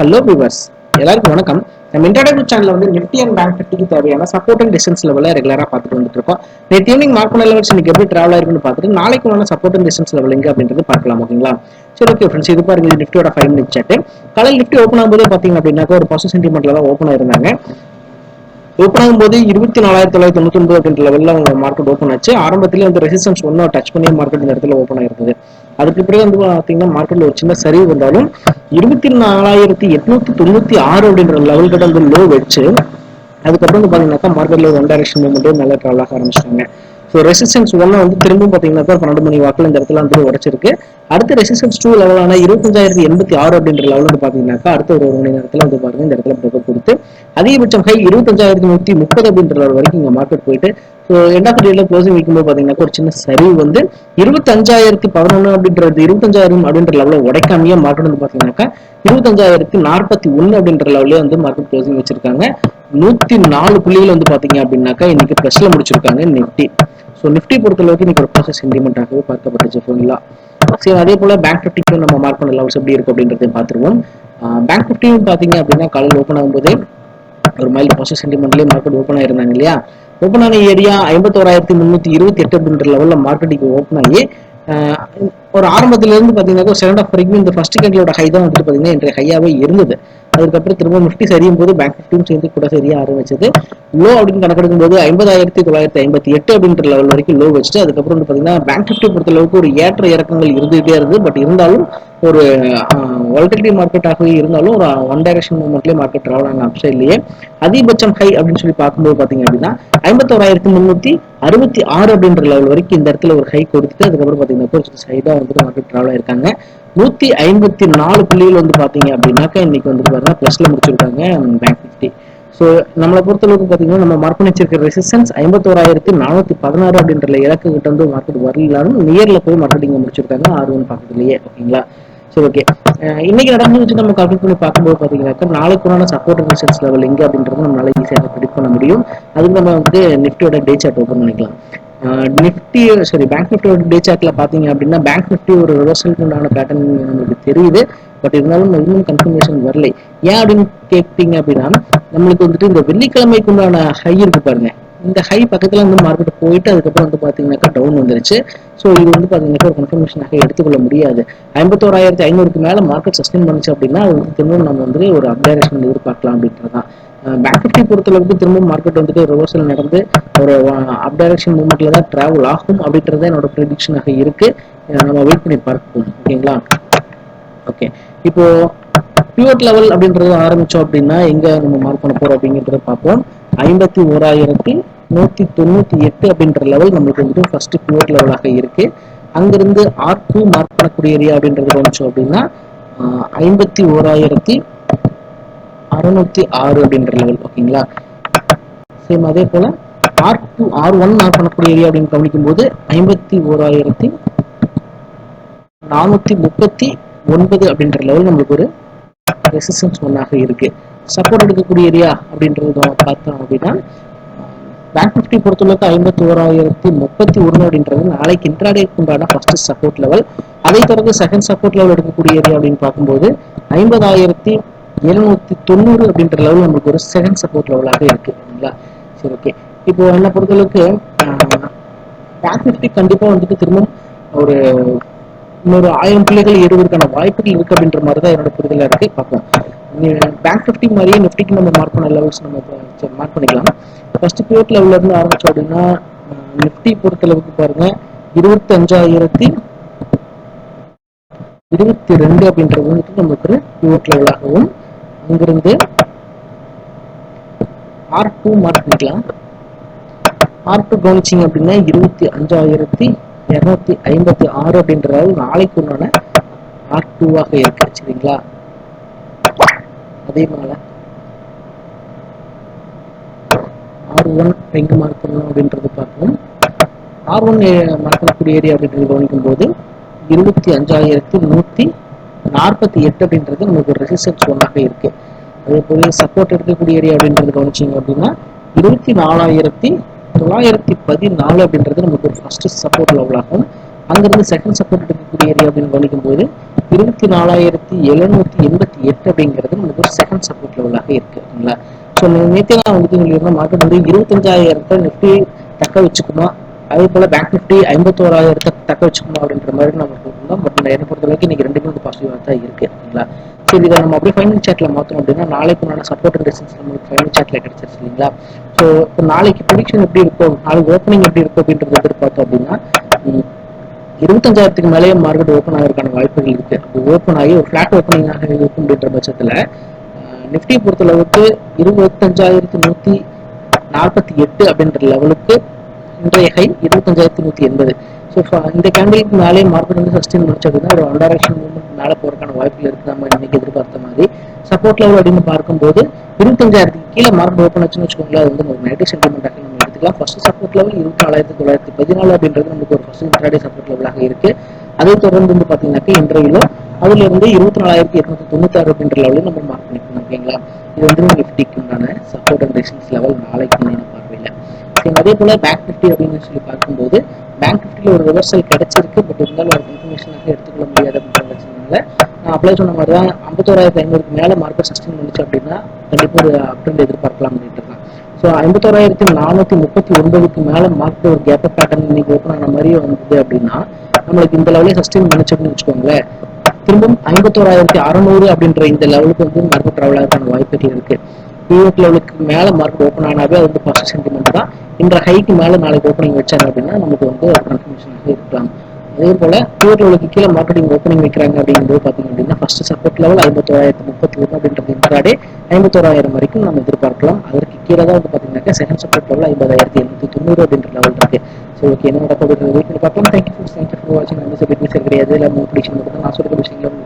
Hello viewers எல்லாருக்கும் வணக்கம். நம்ம இன்டர்டெக்ட் சேனல்ல வந்து நிஃப்டி அண்ட் பேங்க் நிஃப்டிக்கு தேவையான சப்போர்ட் அண்ட் டிஸ்டன்ஸ் லெவலில் ரெகுலராக பார்த்துட்டு வந்துட்டு இருக்கோம். நேற்று ஈவினிங் மார்க் பண்ண லெவல்ஸ் இன்னைக்கு எப்படி டிராவல் ஆயிருக்குன்னு பார்த்துட்டு நாளைக்கு உள்ள சப்போர்ட் அண்ட் டிஸ்டன்ஸ் லெவல் எங்கே அப்படின்றது பார்க்கலாம் ஓகேங்களா? சரி ஓகே ஃப்ரெண்ட்ஸ் இது பாருங்க நிஃப்டியோட ஃபைவ் மினிட் சாட்டு காலையில் நிஃப்டி ஓப்பன் ஆகும்போது பார்த்தீங்க அப்படின்னாக்கா ஒரு பர்சன்ட் சென்டிமெண்ட்ல தான் ஓப்பன் ஆயிருந்தாங்க. ஓப்பன் ஆகும்போது இருபத்தி நாலாயிரத்தி தொள்ளாயிரத்தி தொண்ணூத்தி ஒன்பது அப்படின்ற லெவலில் அவங்க மார்க்கெட் ஓப்பன் ஆச்சு. ஆரம்பத்திலே வந்து ரெசிஸ்டன்ஸ் ஒன்றும் டச் பண்ணி மார்க்கெட் இந்த இடத்துல ஓப்பன் ஆயிருந்தது. அதுக்கு பிறகு வந்து பார்த்தீங்கன்னா மார்க்கெட்டில் ஒரு சின்ன சரிவு வந்தாலும் இருபத்தி நாலாயிரத்தி எட்நூத்தி தொண்ணூத்தி ஆறு அப்படின்ற லெவல் கிட்ட வந்து லோ வச்சு அதுக்கப்புறம் வந்து பார்த்தீங்கன்னாக்கா மார்க்கெட்டில் ஒன் டைரக்ஷன் மூமெண்ட்டே நல்லா ட்ராவல் ஆக ஆரம்பிச்சிட்டாங்க. ஸோ ரெசிஸ்டன்ஸ் ஒன்று வந்து திரும்பவும் பார்த்தீங்கன்னாக்கா பன்னெண்டு மணி வாக்கில் இந்த இடத்துல வந்து உடச்சிருக்கு. அடுத்து ரெசிஸ்டன்ஸ் டூ லெவலான இருபத்தஞ்சாயிரத்தி எண்பத்தி ஆறு அப்படின்ற லெவல் வந்து பார்த்தீங்கன்னாக்கா அடுத்த ஒரு ஒரு மணி நேரத்தில் வந்து பாருங்க இந்த இடத்துல பிரேக்கப் கொடுத்து அதிகபட்சம் ஹை இருபத்தஞ்சாயிரத்தி நூற்றி முப்பது அப்படின்ற வரைக்கும் இங்கே மார்க்கெட் போயிட்டு ஸோ எண்ட் ஆஃப் க்ளோசிங் வைக்கும்போது பார்த்தீங்கன்னா ஒரு சின்ன சரிவு வந்து இருபத்தஞ்சாயிரத்தி பதினொன்று அப்படின்றது இருபத்தஞ்சாயிரம் அப்படின்ற லெவலில் உடைக்காமையே மார்க்கெட் வந்து பார்த்தீங்கன்னாக்கா இருபத்தஞ்சாயிரத்தி நாற்பத்தி ஒன்று அப்படின்ற லெவலே வந்து மார்க்கெட் க்ளோசிங் வச்சிருக்காங்க. நூற்றி நாலு புள்ளிகள் வந்து பார்த்தீங்க அப்படின்னாக்கா இன்னைக்கு ப்ளஸ்ல முடிச்சிருக்காங்க நிஃப்டி ஸோ நிஃப்டி பொறுத்தளவுக்கு இன்னைக்கு ஒரு ப்ராசஸ் சென்டிமெண்ட்டாகவே பார்க்கப்பட்டுச்சு ஓகேங்களா சரி அதே போல பேங்க் நிஃப்டிக்கும் நம்ம மார்க் பண்ண லெவல்ஸ் எப்படி இருக்கு அப்படின்றதையும் பார்த்துருவோம். பேங்க் நிஃப்டியும் பார்த்தீங்க அப்படின்னா காலையில் ஓப்பன் ஆகும்போதே ஒரு மைல் பாசிட்டிவ் சென்டிமெண்ட்லேயே மார்க்கெட் ஓப்பன் ஆயிருந்தாங்க இல்லையா? ஓப்பன் ஆன ஏரியா ஐம்பத்தோராயிரத்தி முந்நூற்றி இருபத்தி எட்டு அப்படின்ற லெவலில் மார்க்கெட்டுக்கு ஓப்பன் ஆகி ஒரு ஆரம்பத்துல இருந்து பார்த்தீங்கன்னா செகண்ட் ஆஃப் வரைக்கும் இந்த ஃபர்ஸ்ட் கேண்டிலோட ஹை தான் வந்துட்டு பார்த்தீங்கன்னா இன்றைய ஹையாகவே இருந்தது. அதுக்கப்புறம் திரும்ப நிஃப்டி சரியும் போது பேங்க் நிஃப்டியும் சேர்ந்து கூட சரிய ஆரம்பிச்சது. லோ அப்படின்னு கணக்கெடுக்கும் போது ஐம்பதாயிரத்தி தொள்ளாயிரத்தி ஐம்பத்தி எட்டு அப்படின்ற லெவல் வரைக்கும் லோ வச்சுட்டு அதுக்கப்புறம் வந்து பார்த்தீங்கன்னா பேங்க் நிஃப்டி பொறுத்த அளவுக்கு ஒரு ஏற்ற இறக்கங்கள் இருந்துகிட்டே இருந்து பட் இருந்தாலும் ஒரு வாலட்டிலிட்டி மார்க்கெட்டாகவே இருந்தாலும் ஒரு ஒன் டைரக்ஷன் மூமெண்ட்லேயே மார்க்கெட் ட்ராவல் ஆன அப்சைட்லேயே அதிகபட்சம் ஹை அப்படின்னு சொல்லி பார்க்கும்போது பார்த்தீங்க அப்படின்னா ஐம்பத்தோராயிரத்தி முந்நூற்றி அறுபத்தி ஆறு அப்படின்ற லெவல் வரைக்கும் இந்த இடத்துல ஒரு ஹை கொடுத்துட்டு அதுக்கப்புறம் பார்த்தீங்கன்னா கொஞ்சம் சைடாக வந்துட்டு மார்க்கெட் ட்ராவல் ஆயிருக்காங்க. நூற்றி ஐம்பத்தி நாலு புள்ளிகள் வந்து பார்த்தீங்க அப்படின்னாக்கா இன்னைக்கு வந்து பார்த்தீங்கன்னா ப்ளஸ்ல முடிச்சிருக்காங்க பேங்க் நிஃப்டி ஸோ நம்மளை பொறுத்தளவுக்கு பார்த்தீங்கன்னா நம்ம மார்க் பண்ணி ரெசிஸ்டன்ஸ் ஐம்பத்தோராயிரத்தி நானூற்றி பதினாறு அப்படின்ற இலக்கு கிட்ட வந்து மார்க்கெட் வரலான்னு நியர்ல போய் மார்க்கெட்டிங் முடிச்சிருக்காங்க ஆறு ஒன் பக்கத்துலயே ஓகேங்களா? சரி ஓகே. இன்னைக்கு நடந்து வச்சு நம்ம கால்குலேட் பண்ணி பார்க்கும்போது பார்த்தீங்கன்னாக்கா நாளைக்குறான சப்போர்ட் ரெசிஸ்டன்ஸ் லெவல் எங்க அப்படின்றது நம்மளால ஈஸியாக ப்ரிடிக் பண்ண முடியும். அதுக்கு நம்ம வந்து நிஃப்டியோட டே சார்ட் ஓப்பன் பண்ணிக்கலாம். நிஃப்டி சாரி பேங்க் நிஃப்டியோட டே சார்ட்ல பாத்தீங்க அப்படின்னா பேங்க் நிஃப்டி ஒரு ரிவர்சலுக்கு உண்டான பேட்டர்ன் நம்மளுக்கு தெரியுது. பட் இருந்தாலும் இன்னும் கன்ஃபர்மேஷன் வரல. ஏன் அப்படின்னு கேட்டீங்க அப்படின்னா நம்மளுக்கு வந்துட்டு இந்த வெள்ளிக்கிழமைக்கு உண்டான ஹை இருக்கு பாருங்க. இந்த ஹை பக்கத்துல வந்து மார்க்கெட் போயிட்டு அதுக்கப்புறம் வந்து பாத்தீங்கன்னாக்கா டவுன் வந்துருச்சு. ஸோ இது வந்து பாத்தீங்கன்னாக்கா ஒரு கன்ஃபர்மேஷனாக எடுத்துக்கொள்ள முடியாது. ஐம்பத்தோராயிரத்தி ஐநூறுக்கு மேல மார்க்கெட் சஸ்டெயின் பண்ணுச்சு அப்படின்னா அது வந்து திரும்ப நம்ம வந்து ஒரு அப்டேரேஷன் எதிர்பார்க்கலாம் அப்படின்றதான் பேங்க் நிஃப்டி பொறுத்தளவுக்கு திரும்ப மார்க்கெட் வந்துட்டு ரிவர்சல் நடந்து ஒரு அப் டைரக்ஷன் மூவ்மெண்ட்ல தான் டிராவல் ஆகும் அப்படின்றது என்னோட ப்ரெடிக்ஷனாக இருக்கு. நம்ம வெயிட் பண்ணி பார்ப்போம். ஓகேங்களா? ஓகே. இப்போ பியூட் லெவல் அப்படின்றது ஆரம்பிச்சோம் அப்படின்னா எங்க நம்ம மார்க் பண்ண போறோம் அப்படிங்கறத பார்ப்போம். ஐம்பத்தி ஓராயிரத்தி நூத்தி தொண்ணூத்தி எட்டு அப்படின்ற லெவல் நம்மளுக்கு வந்துட்டு ஃபர்ஸ்ட் பியூட் லெவலாக இருக்கு. அங்கிருந்து ஆர் டூ மார்க் பண்ணக்கூடிய ஏரியா அப்படின்றது கவனிச்சோம் அப்படின்னா ஐம்பத்தி ஓராயிரத்தி அறுநூத்தி ஆறு அப்படின்ற லெவல் ஓகேங்களா? சேம் அதே போல R two R one mark பண்ணக்கூடிய ஏரியா அப்படின்னு கவனிக்கும் போது ஐம்பத்தி ஓராயிரத்தி நானூத்தி முப்பத்தி ஒன்பது அப்படின்ற லெவல் நம்மளுக்கு ஒரு ரெசிஸ்டன்ஸ் ஒன்னாக இருக்கு. சப்போர்ட் எடுக்கக்கூடிய ஏரியா அப்படின்றது நம்ம பார்த்தோம் அப்படின்னா பேங்க் நிஃப்டி பொறுத்தளவுக்கு ஐம்பத்தி ஓராயிரத்தி முப்பத்தி ஒன்று அப்படின்றது நாளைக்கு இன்ட்ராடேக்கு உண்டான ஃபர்ஸ்ட் சப்போர்ட் லெவல் அதை தொடர்ந்து செகண்ட் சப்போர்ட் லெவல் எடுக்கக்கூடிய ஏரியா அப்படின்னு பார்க்கும்போது ஐம்பதாயிரத்தி எழுநூத்தி தொண்ணூறு அப்படின்ற லெவல் நம்மளுக்கு ஒரு செகண்ட் சப்போர்ட் லெவலாக இருக்கு. சரிங்களா சரி ஓகே இப்போ என்ன பொறுத்தளவுக்கு பேங்க் நிஃப்டி கண்டிப்பா வந்துட்டு திரும்ப ஒரு இன்னொரு ஆயிரம் பிள்ளைகள் ஏறுவதற்கான வாய்ப்புகள் இருக்கு அப்படின்ற மாதிரி தான் என்னோட புரிதலாக இருக்கு. பார்ப்போம். பேங்க் நிஃப்டி மாதிரியே நிஃப்டிக்கு நம்ம மார்க் பண்ண லெவல்ஸ் நம்ம மார்க் பண்ணிக்கலாம். ஃபர்ஸ்ட் பியூட் லெவல்ல இருந்து ஆரம்பிச்சோம் அப்படின்னா நிஃப்டி பொறுத்தளவுக்கு பாருங்க. இருபத்தி அஞ்சாயிரத்தி இருபத்தி ரெண்டு அப்படின்றது வந்துட்டு நமக்கு ஒரு லெவலாகவும் அங்கிருந்து ஆர் டூ மார்க் பண்ணிக்கலாம். ஆர் டூ கவனிச்சிங்க அப்படின்னா இருபத்தி அஞ்சாயிரத்தி இரநூத்தி ஐம்பத்தி ஆறு அப்படின்றது நாளைக்கு உண்டான ஆர் டூவாக இருக்கு சரிங்களா? அதே போல ஆர் ஒன் எங்க மார்க் பண்ணணும் அப்படின்றது பார்க்கணும் ஆர் ஒன் மார்க் பண்ணக்கூடிய ஏரியா அப்படின்றது கவனிக்கும் போது இருபத்தி அஞ்சாயிரத்தி நூத்தி நாற்பத்தி எட்டு அப்படின்றது நமக்கு ஒரு ரெசிஸ்டன்ஸ் ஒன்றாக இருக்கு. அதே போல சப்போர்ட் எடுக்கக்கூடிய ஏரியா அப்படின்றது கவனிச்சிங்க அப்படின்னா இருபத்தி நாலாயிரத்தி தொள்ளாயிரத்தி பதினாலு அப்படின்றது நமக்கு ஒரு ஃபர்ஸ்ட் சப்போர்ட் லெவலாகும் அங்கிருந்து செகண்ட் சப்போர்ட் இருக்கக்கூடிய ஏரியா அப்படின்னு கவனிக்கும் போது இருபத்தி நாலாயிரத்தி எழுநூத்தி எண்பத்தி எட்டு அப்படிங்கிறது நமக்கு செகண்ட் சப்போர்ட் லெவலாக இருக்கு. ஓகேங்களா ஸோ நேற்று நான் வந்து சொல்லியிருந்தா மார்க்கெட் வந்து இருபத்தஞ்சாயிரத்தை நிஃப்டி தக்க வச்சுக்குமா அதே போல பேங்க் நிஃப்டி ஐம்பத்தோராயிரத்தை தக்க வச்சுக்கணும் அப்படின்ற மாதிரி நம்ம போட்டிருந்தோம் பட் என்னை பொறுத்த வரைக்கும் இன்னைக்கு ரெண்டுமே வந்து பாசிட்டிவாக தான் இருக்கு. ஓகேங்களா சரி இதை நம்ம அப்படியே ஃபைனல் சாட்டில் மாற்றணும் அப்படின்னா நாளைக்கு உண்டான சப்போர்ட் அண்ட் ரெசிஸ்டன்ஸ் நம்மளுக்கு ஃபைனல் சாட்டில் கிடைச்சிருச்சு இல்லைங்களா? ஸோ இப்போ நாளைக்கு ப்ரொடிக்ஷன் எப்படி இருக்கும் நாளைக்கு ஓப்பனிங் எப்படி இருக்கும் அப்படின்றத எதிர்பார்த்தோம் அப்படின்னா இருபத்தஞ்சாயிரத்துக்கு மேலேயே மார்க்கெட் ஓப்பன் ஆகிறதுக்கான வாய்ப்புகள் இருக்கு. அப்படி ஓப்பன் ஆகி ஒரு ஃபிளாட் ஓப்பனிங்காக இருக்கும் அப்படின்ற பட்சத்துல நிஃப்டி பொறுத்தளவுக்கு இருபத்தஞ்சாயிரத்து நூத்தி நாற்பத்தி எட்டு அப்படின்ற லெவலுக்கு இன்றைய ஹை இருபத்தஞ்சாயிரத்தி நூத்தி எண்பது. ஸோ இந்த கேண்டிலுக்கு மேலே மார்க்கெட் வந்து சஸ்டெயின் முடிச்சு அப்படின்னா ஒரு ஒன் டைரக்ஷன் மூவ்மெண்ட் மேலே போகிறதுக்கான வாய்ப்புகள் இருக்குது நம்ம இன்னைக்கு எதிர்பார்த்த மாதிரி. சப்போர்ட் லெவல் அப்படின்னு பார்க்கும்போது இருபத்தஞ்சாயிரத்துக்கு கீழே மார்க்கெட் ஓப்பன் ஆச்சுன்னு வச்சுக்கோங்களேன் அது வந்து ஒரு நெகட்டிவ் சென்டிமெண்டாக நம்ம எடுத்துக்கலாம். ஃபர்ஸ்ட் சப்போர்ட் லெவல் இருபத்தி நாலாயிரத்தி தொள்ளாயிரத்தி பதினாலு அப்படின்றது நமக்கு ஒரு ஃபர்ஸ்ட் இன்ட்ராடே சப்போர்ட் லெவலாக இருக்கு. அதை தொடர்ந்து வந்து பார்த்தீங்கன்னாக்கா இன்றையிலோ அதுல இருந்து இருபத்தி நாலாயிரத்தி எட்நூத்தி தொண்ணூத்தாறு அப்படின்ற லெவலில் நம்ம மார்க் பண்ணிக்கணும் ஓகேங்களா? இது வந்து நிஃப்டிக்கு உண்டான சப்போர்ட் அண்ட் ரெசிஸ்டன்ஸ் லெவல் நாளைக்கு உண்டான பார்வையில் அதே போல பேங்க் நிஃப்டி அப்படின்னு சொல்லி பார்க்கும்போது பேங்க் நிஃப்டியில் ஒரு ரிவர்சல் கிடைச்சிருக்கு. பட் இருந்தாலும் ஒரு இன்ஃபர்மேஷன் எடுத்துக்கொள்ள முடியாது அப்படின்ற நான் அப்ளை சொன்ன மாதிரி தான் ஐம்பத்தோராயிரத்தி ஐநூறுக்கு மேலே மார்க்கெட் சஸ்டெயின் பண்ணிச்சு அப்படின்னா கண்டிப்பாக ஒரு அப்ட்ரெண்ட் எதிர்பார்க்கலாம் அப்படின்ட்டு இருக்கான் ஸோ ஐம்பத்தோராயிரத்தி நானூற்றி முப்பத்தி ஒன்பதுக்கு மேலே மார்க்கெட் ஒரு கேப் பேட்டர்ன் இன்னைக்கு ஓப்பன் ஆன மாதிரியே வந்தது அப்படின்னா நம்மளுக்கு இந்த லெவலே சஸ்டெயின் பண்ணிச்சு அப்படின்னு வச்சுக்கோங்களேன். திரும்பவும் ஐம்பத்தோராயிரத்தி அறநூறு அப்படின்ற இந்த லெவலுக்கு வந்து மார்க்கெட் ட்ராவல் ஆகிறதுக்கான வாய்ப்புகள் இருக்குது பிஓக் லெவலுக்கு மேலே மார்க் ஓப்பன் ஆனாவே அது வந்து பாசிட்டிவ் சென்டிமெண்ட் தான் இந்த ஹைக்கு மேலே நாளைக்கு ஓப்பனிங் வச்சாங்க அப்படின்னா நமக்கு வந்து கன்ஃபர்மேஷனாக இருக்கலாம் அதே போல் பிஓக் லெவலுக்கு கீழே மார்க்கெட்டிங் ஓப்பனிங் வைக்கிறாங்க அப்படிங்கும்போது பார்த்தீங்க அப்படின்னா ஃபர்ஸ்ட் சப்போர்ட் லெவல் ஐம்பத்தோராயிரத்து முப்பத்தி ஒன்று அப்படின்றது இன்ட்ராடே ஐம்பத்தோராயிரம் வரைக்கும் நம்ம எதிர்பார்க்கலாம் அதற்கு கீழே தான் வந்து பார்த்தீங்கன்னாக்கா செகண்ட் சப்போர்ட் லெவல் ஐம்பதாயிரத்தி எழுநூத்தி தொண்ணூறு அப்படின்ற லெவல் இருக்கு ஸோ ஓகே என்ன நடக்கும் அப்படின்றது வெயிட் பண்ணி பார்க்கலாம் தேங்க்யூ தேங்க்யூ ஃபார் வாட்சிங் நம்ம பிட்னஸ் கிடையாது இல்லை மூணு நான் சொல்கிற விஷயங்கள்